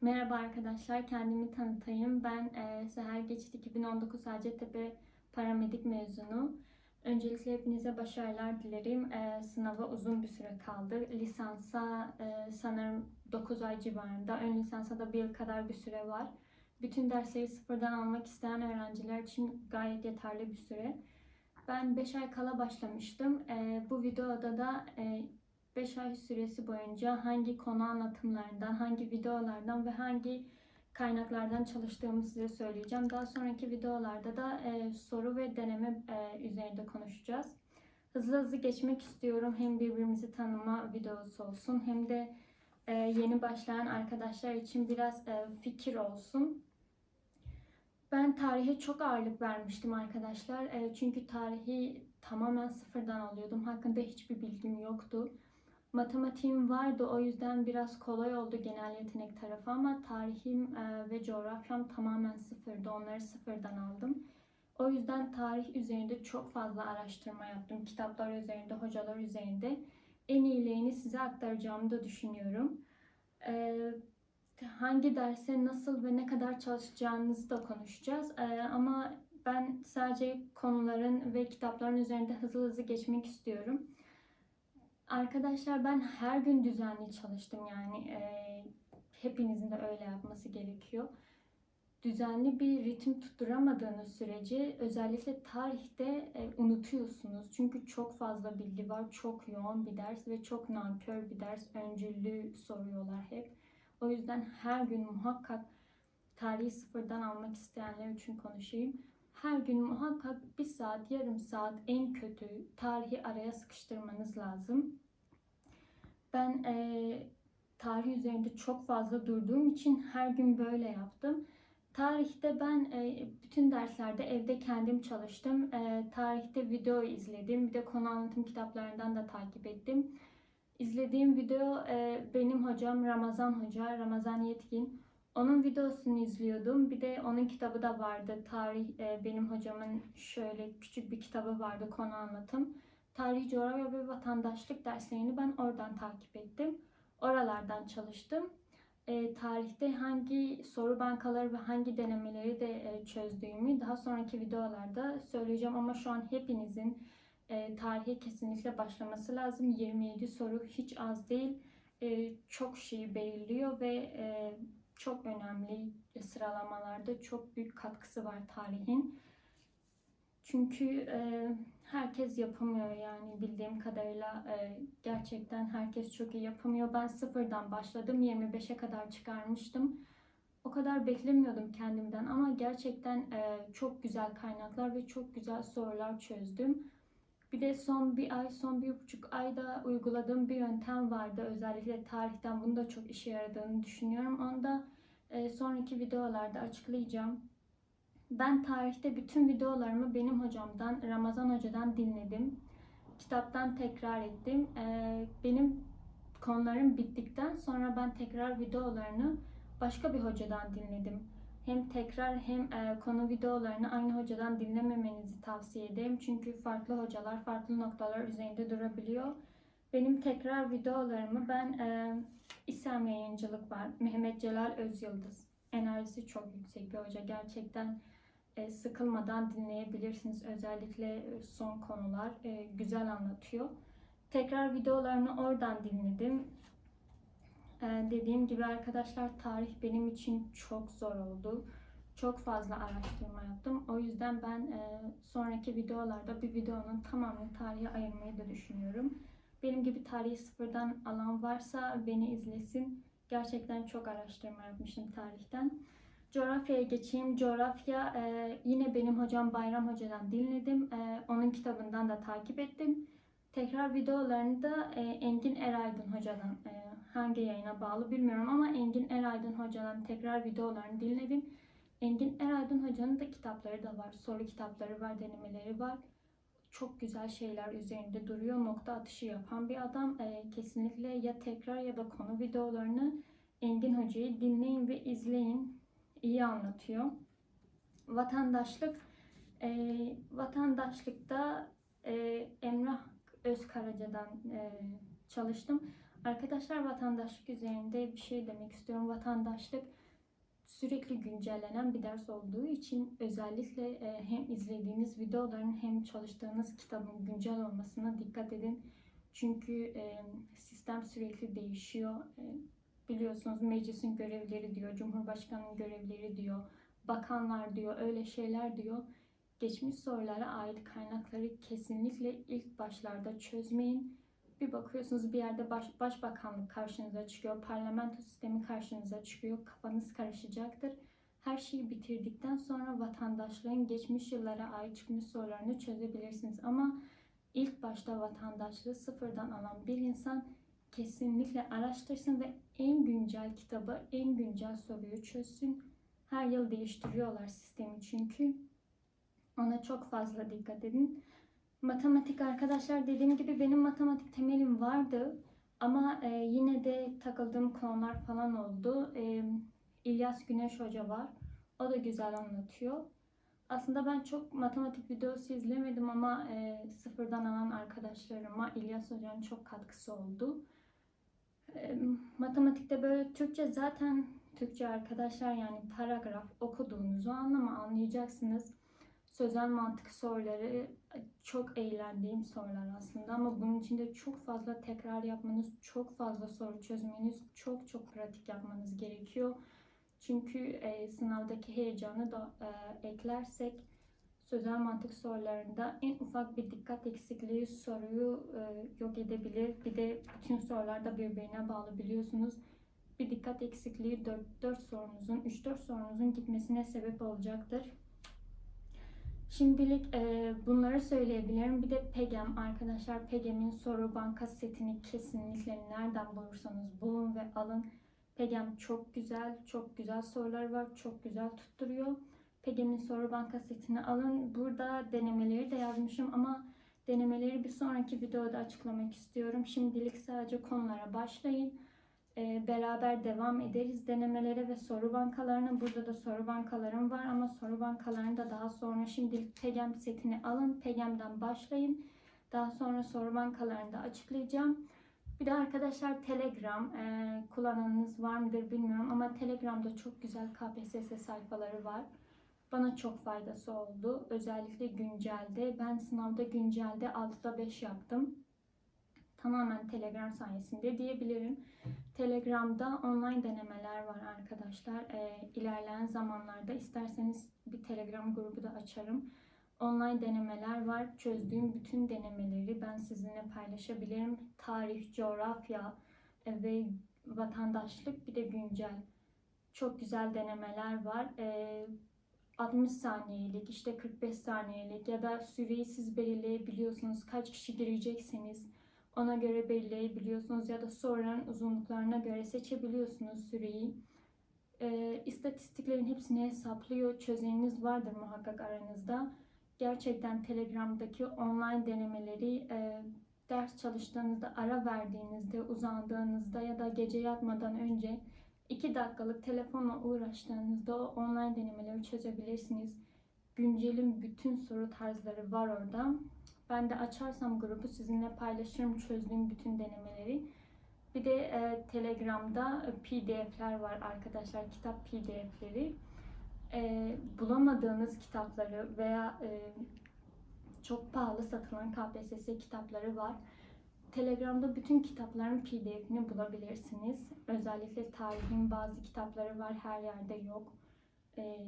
Merhaba arkadaşlar, kendimi tanıtayım. Ben e, Seher Geçit 2019 Hacettepe Paramedik mezunu. Öncelikle hepinize başarılar dilerim. E, sınava uzun bir süre kaldı. Lisansa e, sanırım 9 ay civarında, ön lisansa da bir yıl kadar bir süre var. Bütün dersleri sıfırdan almak isteyen öğrenciler için gayet yeterli bir süre. Ben 5 ay kala başlamıştım. E, bu videoda da e, 5 ay süresi boyunca hangi konu anlatımlarından, hangi videolardan ve hangi kaynaklardan çalıştığımı size söyleyeceğim. Daha sonraki videolarda da e, soru ve deneme e, üzerinde konuşacağız. Hızlı hızlı geçmek istiyorum. Hem birbirimizi tanıma videosu olsun hem de e, yeni başlayan arkadaşlar için biraz e, fikir olsun. Ben tarihe çok ağırlık vermiştim arkadaşlar. E, çünkü tarihi tamamen sıfırdan alıyordum. Hakkında hiçbir bilgim yoktu. Matematiğim vardı o yüzden biraz kolay oldu genel yetenek tarafı ama tarihim e, ve coğrafyam tamamen sıfırdı. Onları sıfırdan aldım. O yüzden tarih üzerinde çok fazla araştırma yaptım. Kitaplar üzerinde, hocalar üzerinde. En iyilerini size aktaracağımı da düşünüyorum. E, hangi derse nasıl ve ne kadar çalışacağınızı da konuşacağız. E, ama ben sadece konuların ve kitapların üzerinde hızlı hızlı geçmek istiyorum. Arkadaşlar ben her gün düzenli çalıştım yani e, hepinizin de öyle yapması gerekiyor. Düzenli bir ritim tutturamadığınız sürece özellikle tarihte e, unutuyorsunuz. Çünkü çok fazla bilgi var, çok yoğun bir ders ve çok nankör bir ders. Öncüllü soruyorlar hep. O yüzden her gün muhakkak tarihi sıfırdan almak isteyenler için konuşayım. Her gün muhakkak bir saat, yarım saat en kötü tarihi araya sıkıştırmanız lazım. Ben e, tarih üzerinde çok fazla durduğum için her gün böyle yaptım. Tarihte ben e, bütün derslerde evde kendim çalıştım. E, tarihte video izledim. Bir de konu anlatım kitaplarından da takip ettim. İzlediğim video e, benim hocam Ramazan Hoca, Ramazan Yetkin. Onun videosunu izliyordum. Bir de onun kitabı da vardı. Tarih e, benim hocamın şöyle küçük bir kitabı vardı konu anlatım. Tarih, coğrafya ve vatandaşlık derslerini ben oradan takip ettim. Oralardan çalıştım. E, tarihte hangi soru bankaları ve hangi denemeleri de e, çözdüğümü daha sonraki videolarda söyleyeceğim. Ama şu an hepinizin e, tarihe kesinlikle başlaması lazım. 27 soru hiç az değil. E, çok şey belirliyor ve e, çok önemli sıralamalarda çok büyük katkısı var tarihin. Çünkü e, herkes yapamıyor yani bildiğim kadarıyla e, gerçekten herkes çok iyi yapamıyor. Ben sıfırdan başladım 25'e kadar çıkarmıştım. O kadar beklemiyordum kendimden ama gerçekten e, çok güzel kaynaklar ve çok güzel sorular çözdüm. Bir de son bir ay, son bir buçuk ayda uyguladığım bir yöntem vardı. Özellikle tarihten bunu da çok işe yaradığını düşünüyorum. Onu da e, sonraki videolarda açıklayacağım. Ben tarihte bütün videolarımı benim hocamdan, Ramazan Hoca'dan dinledim. Kitaptan tekrar ettim. E, benim konularım bittikten sonra ben tekrar videolarını başka bir hocadan dinledim. Hem tekrar hem e, konu videolarını aynı hocadan dinlememenizi tavsiye ederim. Çünkü farklı hocalar farklı noktalar üzerinde durabiliyor. Benim tekrar videolarımı ben e, İslam Yayıncılık var. Mehmet Celal Özyıldız. Enerjisi çok yüksek bir hoca. Gerçekten e, sıkılmadan dinleyebilirsiniz. Özellikle son konular e, güzel anlatıyor. Tekrar videolarını oradan dinledim. E, dediğim gibi arkadaşlar tarih benim için çok zor oldu. Çok fazla araştırma yaptım. O yüzden ben e, sonraki videolarda bir videonun tamamını tarihe ayırmayı da düşünüyorum. Benim gibi tarihi sıfırdan alan varsa beni izlesin. Gerçekten çok araştırma yapmışım tarihten. Coğrafyaya geçeyim. Coğrafya e, yine benim hocam Bayram Hoca'dan dinledim. E, onun kitabından da takip ettim. Tekrar videolarını da e, Engin Eraydın Hoca'dan e, hangi yayına bağlı bilmiyorum ama Engin Eraydın Hoca'dan tekrar videolarını dinledim. Engin Eraydın Hoca'nın da kitapları da var. Soru kitapları var, denemeleri var. Çok güzel şeyler üzerinde duruyor. Nokta atışı yapan bir adam. E, kesinlikle ya tekrar ya da konu videolarını Engin Hoca'yı dinleyin ve izleyin. İyi anlatıyor. Vatandaşlık e, vatandaşlıkta e, Özkaraca'dan e, çalıştım. Arkadaşlar vatandaşlık üzerinde bir şey demek istiyorum. Vatandaşlık sürekli güncellenen bir ders olduğu için özellikle e, hem izlediğiniz videoların hem çalıştığınız kitabın güncel olmasına dikkat edin. Çünkü e, sistem sürekli değişiyor. E, biliyorsunuz meclisin görevleri diyor, cumhurbaşkanının görevleri diyor, bakanlar diyor, öyle şeyler diyor. Geçmiş sorulara ait kaynakları kesinlikle ilk başlarda çözmeyin. Bir bakıyorsunuz bir yerde baş, başbakanlık karşınıza çıkıyor, parlamento sistemi karşınıza çıkıyor, kafanız karışacaktır. Her şeyi bitirdikten sonra vatandaşlığın geçmiş yıllara ait çıkmış sorularını çözebilirsiniz. Ama ilk başta vatandaşlığı sıfırdan alan bir insan kesinlikle araştırsın ve en güncel kitabı, en güncel soruyu çözsün. Her yıl değiştiriyorlar sistemi çünkü. Ona çok fazla dikkat edin. Matematik arkadaşlar dediğim gibi benim matematik temelim vardı. Ama e, yine de takıldığım konular falan oldu. E, İlyas Güneş Hoca var. O da güzel anlatıyor. Aslında ben çok matematik videosu izlemedim ama e, sıfırdan alan arkadaşlarıma İlyas Hoca'nın çok katkısı oldu. E, matematikte böyle Türkçe zaten Türkçe arkadaşlar yani paragraf okuduğunuzu anlama anlayacaksınız. Sözel mantık soruları çok eğlendiğim sorular aslında ama bunun için de çok fazla tekrar yapmanız, çok fazla soru çözmeniz, çok çok pratik yapmanız gerekiyor. Çünkü e, sınavdaki heyecanı da e, eklersek sözel mantık sorularında en ufak bir dikkat eksikliği soruyu e, yok edebilir. Bir de bütün sorular da birbirine bağlı biliyorsunuz. Bir dikkat eksikliği 4-4 sorunuzun, 3-4 sorunuzun gitmesine sebep olacaktır. Şimdilik e, bunları söyleyebilirim. Bir de PEGEM arkadaşlar PEGEM'in soru banka setini kesinlikle nereden bulursanız bulun ve alın. PEGEM çok güzel, çok güzel sorular var, çok güzel tutturuyor. PEGEM'in soru banka setini alın. Burada denemeleri de yazmışım ama denemeleri bir sonraki videoda açıklamak istiyorum. Şimdilik sadece konulara başlayın. Ee, beraber devam ederiz denemelere ve soru bankalarına. Burada da soru bankalarım var ama soru bankalarını da daha sonra şimdilik PEGEM setini alın. PEGEM'den başlayın. Daha sonra soru bankalarını da açıklayacağım. Bir de arkadaşlar Telegram e, kullananınız var mıdır bilmiyorum ama Telegram'da çok güzel KPSS sayfaları var. Bana çok faydası oldu. Özellikle güncelde. Ben sınavda güncelde 6'da 5 yaptım. Tamamen Telegram sayesinde diyebilirim. Telegram'da online denemeler var arkadaşlar. E, ilerleyen zamanlarda isterseniz bir Telegram grubu da açarım. Online denemeler var. Çözdüğüm bütün denemeleri ben sizinle paylaşabilirim. Tarih, coğrafya e, ve vatandaşlık bir de güncel. Çok güzel denemeler var. E, 60 saniyelik, işte 45 saniyelik ya da süreyi siz belirleyebiliyorsunuz. Kaç kişi girecekseniz ona göre belirleyebiliyorsunuz ya da soruların uzunluklarına göre seçebiliyorsunuz süreyi. E, istatistiklerin hepsini hesaplıyor. Çözeniniz vardır muhakkak aranızda. Gerçekten Telegram'daki online denemeleri e, ders çalıştığınızda, ara verdiğinizde, uzandığınızda ya da gece yatmadan önce 2 dakikalık telefonla uğraştığınızda o online denemeleri çözebilirsiniz. Güncelin bütün soru tarzları var orada. Ben de açarsam grubu sizinle paylaşırım çözdüğüm bütün denemeleri. Bir de e, Telegram'da PDF'ler var arkadaşlar, kitap PDF'leri. E, bulamadığınız kitapları veya e, çok pahalı satılan KPSS kitapları var. Telegram'da bütün kitapların PDF'ini bulabilirsiniz. Özellikle tarihin bazı kitapları var, her yerde yok. E,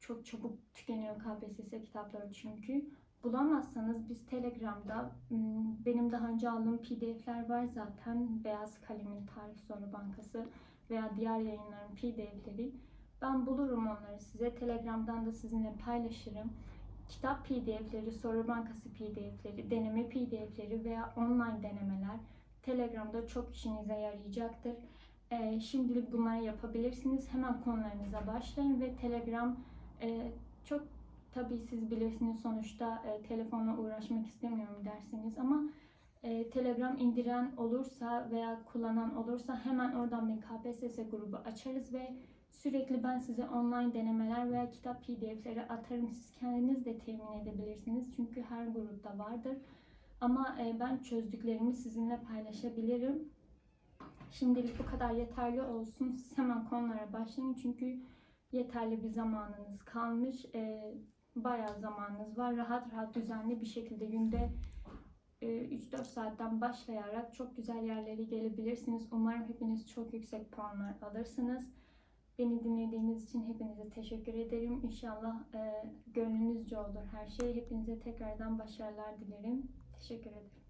çok çabuk tükeniyor KPSS kitapları çünkü. Bulamazsanız biz Telegram'da benim daha önce aldığım PDF'ler var zaten. Beyaz Kalem'in Tarih Soru Bankası veya diğer yayınların PDF'leri. Ben bulurum onları size. Telegram'dan da sizinle paylaşırım. Kitap PDF'leri, soru bankası PDF'leri, deneme PDF'leri veya online denemeler Telegram'da çok işinize yarayacaktır. Ee, şimdilik bunları yapabilirsiniz. Hemen konularınıza başlayın ve Telegram e, çok tabii siz bilirsiniz sonuçta e, telefonla uğraşmak istemiyorum dersiniz ama e, Telegram indiren olursa veya kullanan olursa hemen oradan bir KPSS grubu açarız ve sürekli ben size online denemeler veya kitap pdf'leri atarım. Siz kendiniz de temin edebilirsiniz çünkü her grupta vardır. Ama e, ben çözdüklerimi sizinle paylaşabilirim. Şimdilik bu kadar yeterli olsun. Siz hemen konulara başlayın çünkü yeterli bir zamanınız kalmış. Ee, bayağı zamanınız var. Rahat rahat düzenli bir şekilde günde e, 3-4 saatten başlayarak çok güzel yerlere gelebilirsiniz. Umarım hepiniz çok yüksek puanlar alırsınız. Beni dinlediğiniz için hepinize teşekkür ederim. İnşallah e, gönlünüzce olur her şey. Hepinize tekrardan başarılar dilerim. Teşekkür ederim.